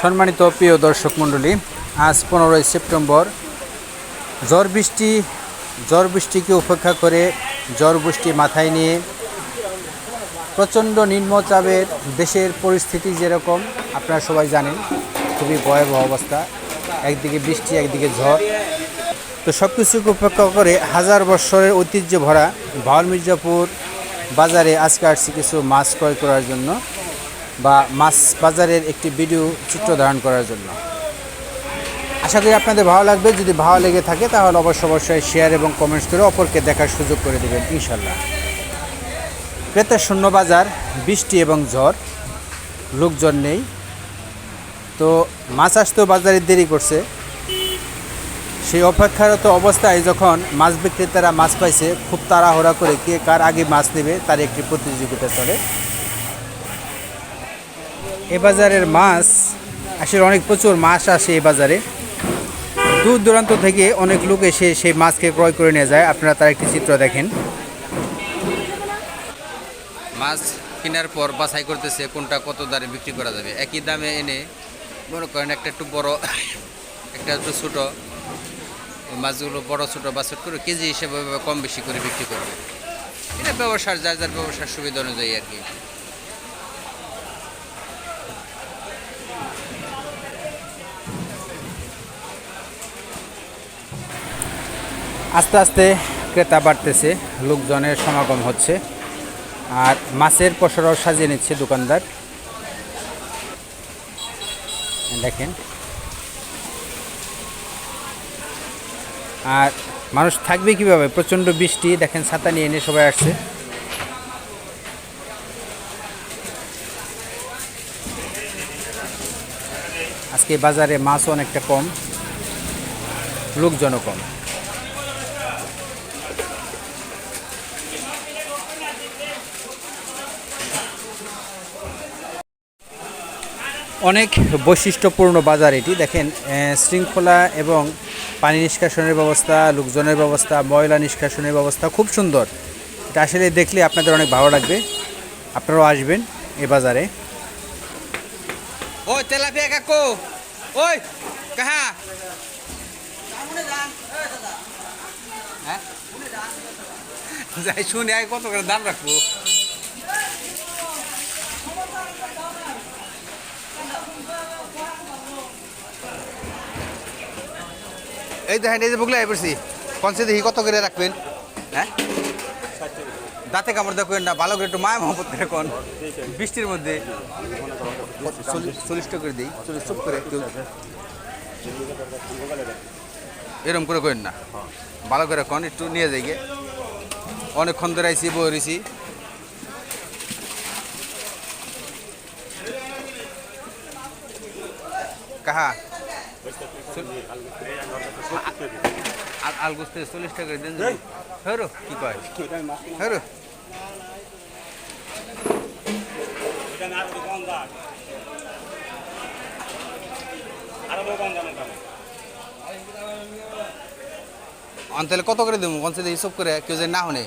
সম্মানিত প্রিয় দর্শক মণ্ডলী, আজ পনেরোই সেপ্টেম্বর। ঝড় বৃষ্টি, ঝড় বৃষ্টিকে উপেক্ষা করে ঝড় বৃষ্টি মাথায় নিয়ে প্রচণ্ড নিম্নচাপের দেশের পরিস্থিতি যেরকম, আপনারা সবাই জানেন, খুবই ভয়াবহ অবস্থা। একদিকে বৃষ্টি, একদিকে ঝড়। তো সব কিছুকে উপেক্ষা করে হাজার বৎসরের ঐতিহ্য ভরা ভাওয়াল মির্জাপুর বাজারে আজকে আসছি কিছু মাছ ক্রয় করার জন্য। বা মাছ বাজারের একটি ভিডিও চিত্র ধারণ করার জন্য। আশা করি আপনাদের ভালো লাগবে। যদি ভালো লেগে থাকে, তাহলে অবশ্যই অবশ্যই শেয়ার এবং কমেন্টস করে অপরকে দেখার সুযোগ করে দেবেন ইনশাল্লাহ ক্রেতার শূন্য বাজার, বৃষ্টি এবং ঝড়, লোকজন নেই। তো মাছ আসতেও বাজারে দেরি করছে। সেই অপেক্ষারত অবস্থায় যখন মাছ বিক্রেতারা মাছ পাইছে, খুব তাড়াহুড়া করে কে কার আগে মাছ নেবে, তার একটি প্রতিযোগিতা চলে। এ বাজারের মাছ, আসলে অনেক প্রচুর মাছ আসে এই বাজারে। দূর দূরান্ত থেকে অনেক লোক এসে সেই মাছকে ক্রয় করে নিয়ে যায়। আপনারা তার একটি চিত্র দেখেন। মাছ কেনার পর বাছাই করতেছে কোনটা কত দামে বিক্রি করা যাবে। একই দামে এনে মনে করেন একটা একটু বড়, একটা একটু ছোটো মাছগুলো বড়, ছোটো বাছট করে কেজি হিসেবে কম বেশি করে বিক্রি করবে। এটা ব্যবসার, যার যার ব্যবসার সুবিধা অনুযায়ী আর কি। আস্তে আস্তে ক্রেতা বাড়তেছে, লোকজনের সমাগম হচ্ছে। আর মাছের পসরাও সাজিয়ে নিচ্ছে দোকানদার। দেখেন। আর মানুষ থাকবে কীভাবে? প্রচণ্ড বৃষ্টি, দেখেন ছাতা নিয়ে এনে সবাই আসছে। আজকে বাজারে মাছও অনেকটা কম, লোকজনও কম। অনেক বৈশিষ্ট্যপূর্ণ বাজার এটি। দেখেন শৃঙ্খলা এবং পানি নিষ্কাশনের ব্যবস্থা, লোকজনের ব্যবস্থা, ময়লা নিষ্কাশনের ব্যবস্থা খুব সুন্দর। এটা আসলে দেখলে আপনাদের অনেক ভালো লাগবে। আপনারাও আসবেন এ বাজারে। তেলাপিয়া ওই কাহা? হ্যাঁ? যাই শুনে কত করে দাম রাখব? এই দেখেন, এই যে বুগলা পড়ছি কনসে দেখি কত করে রাখবেন? হ্যাঁ? দাঁতে কামড় দেখবেন না, ভালো করে একটু মায়া মহব্বত করে বৃষ্টির মধ্যে চল্লিশ চল্লিশটা করে দিই, চল্লিশ চুপ করে কেউ এরম করে করেন না। ভালো করে কন, একটু নিয়ে যাই গে অনেকক্ষণ ধরে আইসি বই কাহা? আল- আল গুছতে চল্লিশ টাকা দেন। হরো কি কয়? হরো অন্তলে কত করে দেবো? অন্তলে হিসাব করে কেউ যে না হনে